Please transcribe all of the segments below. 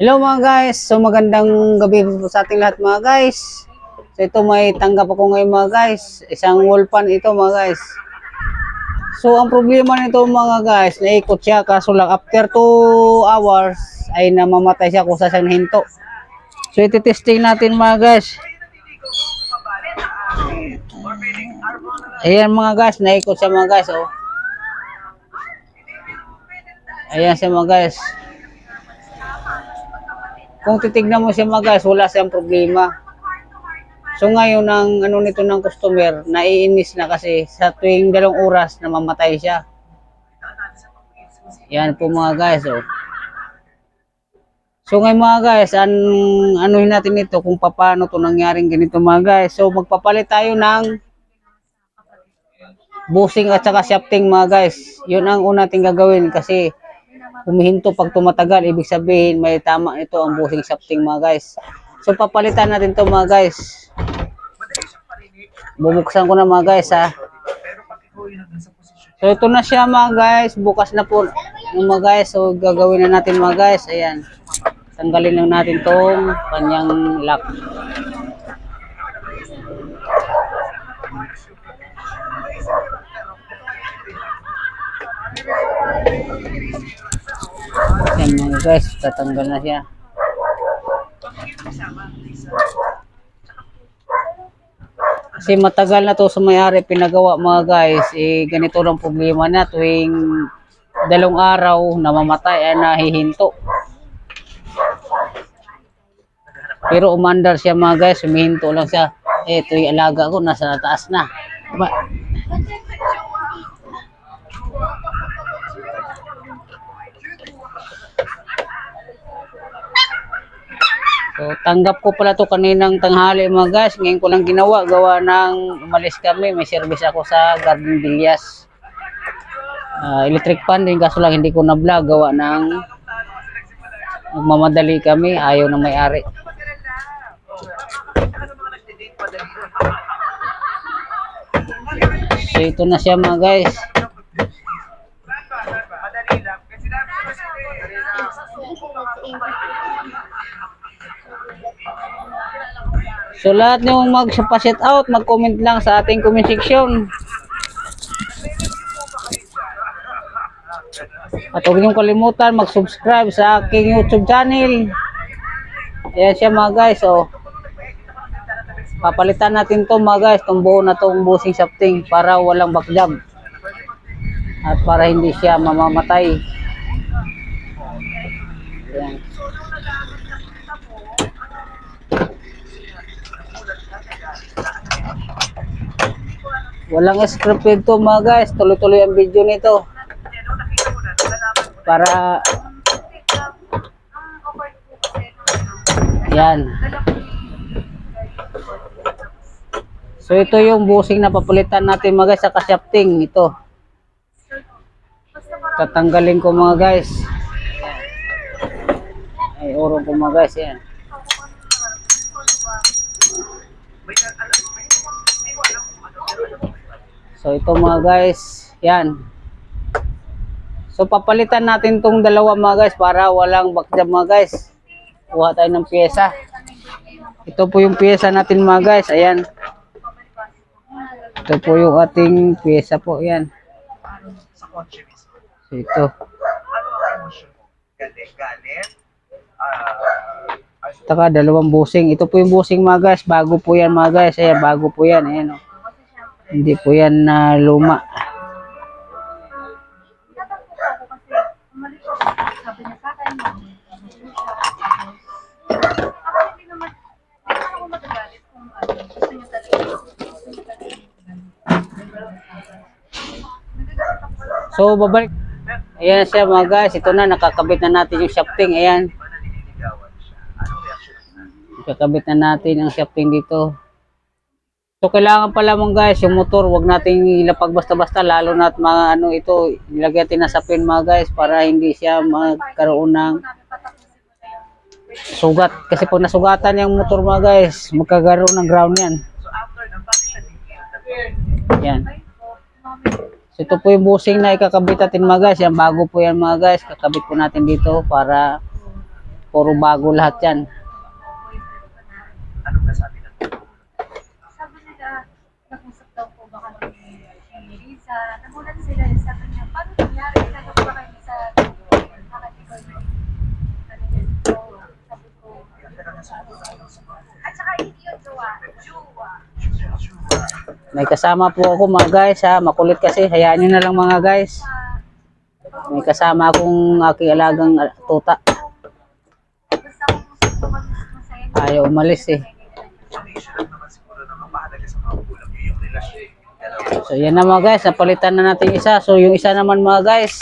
Hello mga guys, so magandang gabi po sa ating lahat mga guys. So ito may tanggap ako ngayon mga guys, isang wall fan ito mga guys. So ang problema nito mga guys, naikot siya kaso lang after 2 hours ay namamatay siya kung sa siyang hinto. So iti-testing natin mga guys. Ayan mga guys, naikot siya mga guys oh. Ayan siya mga guys. Kung titignan mo siya mga guys, wala siyang problema. So ngayon ang ano nito ng customer, naiinis na kasi sa tuwing dalawang oras namamatay siya. Yan po mga guys, oh. So ngayon mga guys, an anuhin natin ito kung paano to nangyaring ganito mga guys. So magpapalit tayo ng busing at saka shafting mga guys. Yun ang una natin gagawin kasi humihinto pag tumatagal, ibig sabihin may tama ito ang busing shafting mga guys. So papalitan natin to mga guys. Bubuksan ko na mga guys ha. So ito na siya mga guys, bukas na po yung mga guys. So gagawin na natin mga guys, ayan. Tanggalin lang natin tong kanyang lock. Ayan mga guys, tatanggal na siya. Kasi matagal na to sa may-ari pinagawa mga guys, eh ganito lang problema na tuwing dalawang araw namamatay ay nahihinto. Pero umandar siya mga guys, humihinto lang siya. Eh, yung alaga ko, nasa taas na. Ba Tanggap ko pala to kaninang tanghali mga guys. Ngayon ko lang ginawa. Gawa ng umalis kami. May service ako sa Garden Villas. Ah, electric fan din. Kaso lang hindi ko na-vlog. Gawa ng nagmamadali kami. Ayaw na may-ari. So, ito na siya mga guys. So lahat yung magpa-set out, mag-comment lang sa ating comment section. At huwag niyong kalimutan mag-subscribe sa aking YouTube channel. Ayan siya mga guys, oh. Papalitan natin to mga guys, itong buo na tong busing shafting para walang backjam. At para hindi siya mamamatay. Ayan. Walang script ito mga guys. Tuloy-tuloy ang video nito. Para Yan. So ito yung busing na papalitan natin mga guys sa kasyapting ito. Tatanggalin ko mga guys. Ay, urong ko mga guys yan. So ito mga guys, yan. So papalitan natin tong dalawa mga guys para walang backjam mga guys. Kuha tayo ng pyesa. Ito po yung pyesa natin mga guys, ayan. Ito po yung ating pyesa po, yan. So ito. Taka dalawang busing. Ito po yung busing mga guys, bago po yan mga guys. Ayan, bago po yan, ayan oh. Hindi po yan na luma. So babalik. Ayan siya mga guys, ito na nakakabit na natin yung shafting. Ayan. ba naninigawan siya? Anong reaction mo? Kakabit na natin ang shafting dito. So kailangan pala mong guys, yung motor, wag nating ilapag basta-basta lalo na at mga ano ito, ilagay natin na sa pin mga guys para hindi siya magkaroon ng sugat. Kasi pag nasugatan yung motor mga guys, magkakaroon ng ground yan. Yan. So ito po yung busing na ikakabit natin mga guys. Yan bago po yan mga guys. Kakabit po natin dito para puro bago lahat yan. Anong nasabi ng Sabi nila, nag-usap daw po ba kami ni Lisa. Nagulat sila, sabi niya, paano nangyari? Nagap ba kayo sa bakit ikaw yung ganyan? So, sabi ko, at saka hindi yung jowa, jowa. May kasama po ako mga guys ha. Makulit kasi. Hayaan nyo na lang mga guys. May kasama akong aking alagang al- tuta. Ayaw umalis eh. So yan na mga guys. Napalitan na natin isa. So yung isa naman mga guys.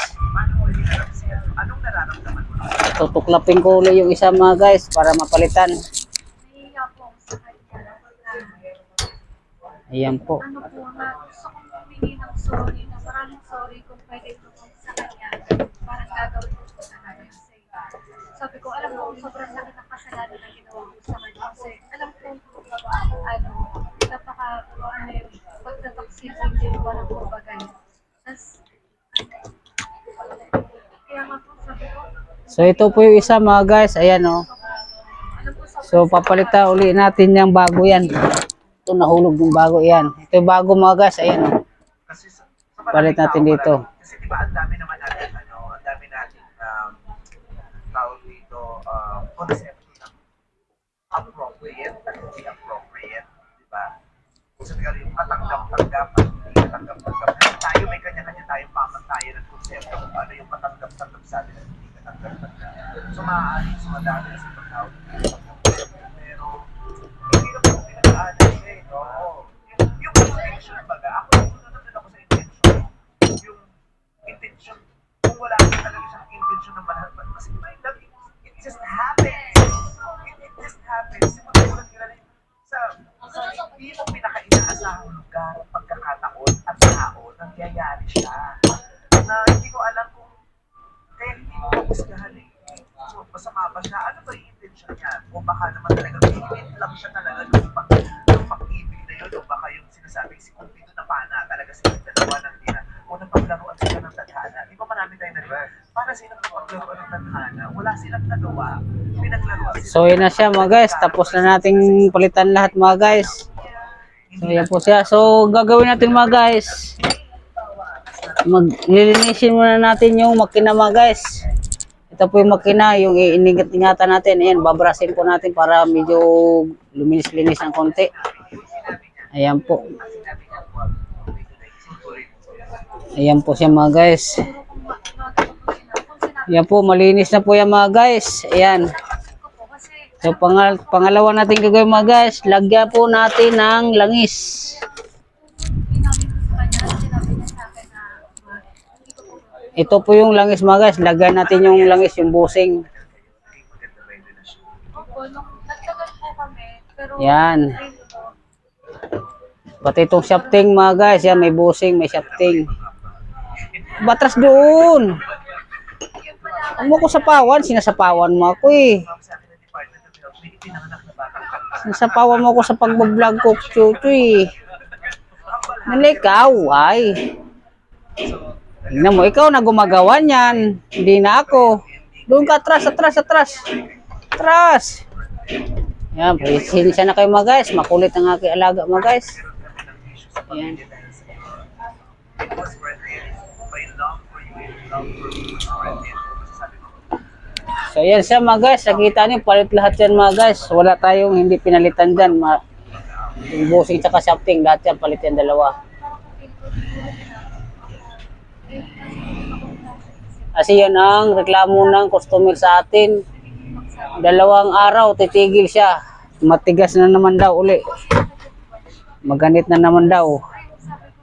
Tutuklapin ko ulit yung isa mga guys para mapalitan. Nahihiya po ako sa kanya. Ayan po. Ano po na gusto kong humingi ng sorry na maraming sorry kung pwede ko po sa kanya. Parang gagawin ko sa kanya. Sabi ko, alam ko, sobrang sakit ang kasalanan na ginawa ko sa kanya. Kasi alam ko, ano, napaka, ano yung pagtataksising din ko ng kurbagay. Tapos, kaya nga po, sabi ko, So ito po yung isa mga guys. Ayan oh. alam ko, sobrang So papalitan uli natin yung bago yan. Ito nahulog yung bago yan. Ito yung bago mga guys. Ayan oh. Kasi Palit natin dito. Kasi di ba ang dami naman natin, ano, ang dami natin um, tawag dito, um, konsepto ng appropriate at hindi appropriate, di ba? Kung sa tagal yung katanggap-tanggap at hindi katanggap-tanggap. Tayo may kanya-kanya tayong pamantayan ng konsepto kung ano yung katanggap-tanggap sa atin at hindi katanggap-tanggap. So maaaring sumadami sa hindi mo pinaka-inaasahang lugar, pagkakataon at tao, nangyayari siya. Na hindi ko alam kung kaya hindi mo mapusgahan eh. So, masama ba siya? Ano ba yung intention niya? O baka naman talaga pinipit lang siya talaga ng pag ng pag-ibig na yun. O baka yung sinasabing si Cupido na pana talaga sila dalawa ng hindi na. O napaglaruan sila ng tadhana. Di ba marami tayo na Para silang napaglaruan ng tadhana. Wala silang nagawa. Pinaglaruan sila. So yan na siya mga guys. Tapos na nating palitan lahat mga guys. So yan po siya. So gagawin natin mga guys. Maglilinisin muna natin yung makina mga guys. Ito po yung makina, yung iingat-ingatan natin. Ayan, babrasin po natin para medyo luminis-linis ng konti. Ayan po. Ayan po siya mga guys. Ayan po, malinis na po yan mga guys. Ayan. So pangal pangalawa natin gagawin mga guys, lagyan po natin ng langis. Ito po yung langis mga guys, lagyan natin yung langis, yung busing. Yan. Pati itong shafting mga guys, yan may busing, may shafting. Batras doon. Huwag mo ko sapawan, sinasapawan mo ako eh. Bata. Sinasapawan mo ako sa pagbablog ko, chuchu eh. Nalikaw, ay. Tingnan mo, ikaw na gumagawa niyan. Hindi na ako. Doon ka, atras, atras, atras. Atras. Yan, pasensya na kayo mga guys. Makulit ang aking alaga mga guys. Yan. It So yan siya mga guys. Nakita niyo, palit lahat yan mga guys. Wala tayong hindi pinalitan dyan. Ma busing tsaka shafting, lahat yan palit yan dalawa. Kasi yan ang reklamo ng customer sa atin. Dalawang araw, titigil siya. Matigas na naman daw uli. Maganit na naman daw.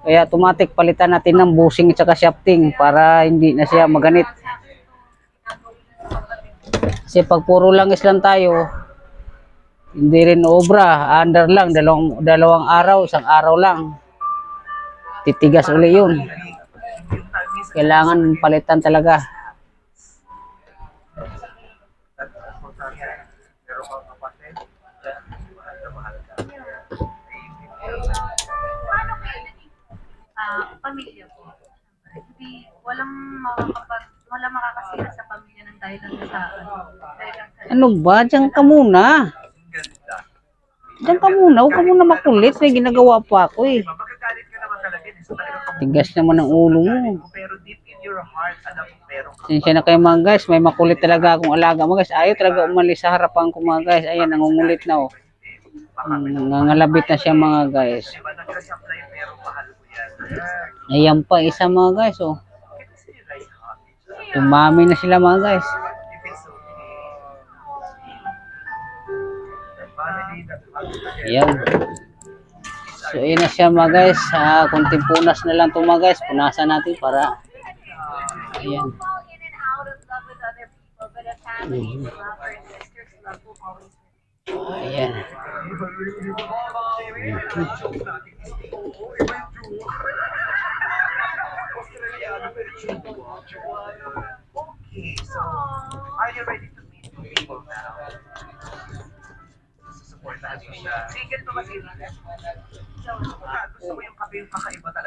Kaya automatic palitan natin ng busing at shafting para hindi na siya maganit. Kasi pag puro langis lang tayo, hindi rin obra. Under lang, dalawang, dalawang araw, isang araw lang. Titigas uli yun. Kailangan palitan talaga. ah, pamilya po? Hindi, walang makakapag, walang makakasira sa pamilya dahil lang sa, ano, ba? Diyan ka muna. Diyan ka muna. Huwag ka muna makulit. May ginagawa pa ako eh. Magagalit ka naman talaga. Hindi sa talaga Tigas naman ang ulo mo. Mo. Sinsya na kayo mga guys. May makulit talaga akong alaga mga guys. Ayaw talaga umalis sa harapan ko mga guys. Ayan, nangungulit na oh. Nangangalabit na siya mga guys. Diba? Mo. Ayan pa isa mga guys oh. Tumami na sila mga guys. Ayan. So ayan na siya mga guys. Ah, kunting punas na lang to mga guys. Punasan natin para ayan. out of Okay, so are ready to meet new people now? Susuportahan mo siya. Gusto mo.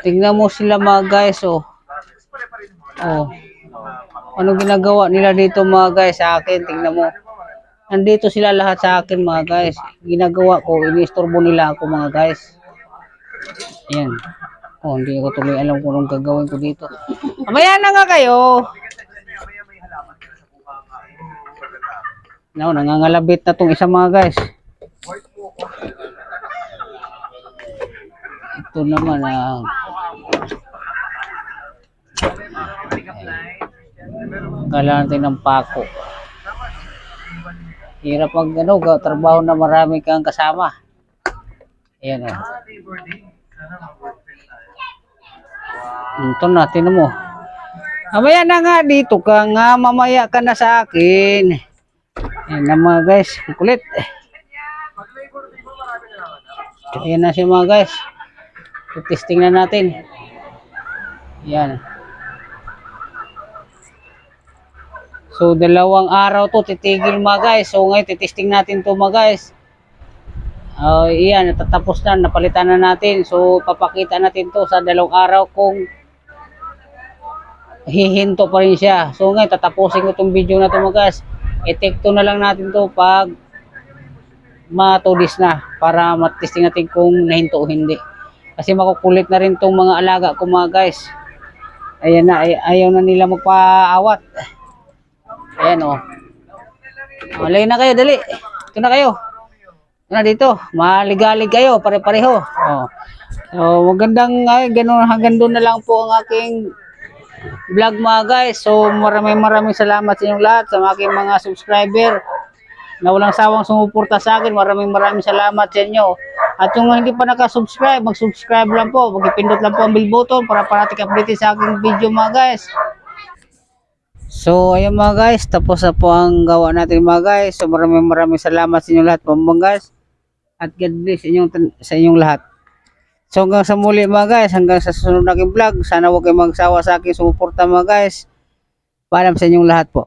Tingnan mo sila mga guys oh. Oh. Ano ginagawa nila dito mga guys sa akin? Tingnan mo. Nandito sila lahat sa akin mga guys. Ginagawa ko, iniistorbo nila ako mga guys. Ayan. Oh, hindi ko tuloy alam kung anong gagawin ko dito. Mamaya na nga kayo. No, nangangalabit na tong isa mga guys. Ito naman ah. Kailangan natin ng pako. Hirap pag ano, trabaho na marami kang kasama. Ayan o. Ah, Ito na, tinan mo. Mamaya na nga dito ka nga, mamaya ka na sa akin. Ayan na mga guys, kulit. Ayan na siya mga guys. Testing na natin. Yan. So, dalawang araw to titigil mga guys. So, ngayon titesting natin to mga guys. Uh, iyan, natatapos na. Napalitan na natin. So, papakita natin to sa dalawang araw kung hihinto pa rin siya. So, ngayon tatapusin ko tong video na to mga guys. I-take to na lang natin to pag matudis na para matesting natin kung nahinto o hindi. Kasi makukulit na rin tong mga alaga ko mga guys. Ayan na, ay, ayaw na nila magpaawat. Ayan o. Oh. Malay na kayo, dali. Ito na kayo. Ito na dito. Maligalig kayo, pare-pareho. Oh. So, magandang, ay, ganun, hanggang doon na lang po ang aking vlog mga guys. So, maraming maraming salamat sa inyong lahat, sa aking mga subscriber na walang sawang sumuporta sa akin. Maraming maraming salamat sa inyo. At kung hindi pa nakasubscribe, mag-subscribe lang po. Mag-ipindot lang po ang bell button para parating update sa aking video mga guys. So, ayun mga guys. Tapos na po ang gawa natin mga guys. So, maraming maraming salamat sa inyong lahat po mga guys. At God bless inyong, sa inyong lahat. So, hanggang sa muli mga guys. Hanggang sa susunod na aking vlog. Sana huwag kayong magsawa sa akin sumuporta mga guys. Paalam sa inyong lahat po.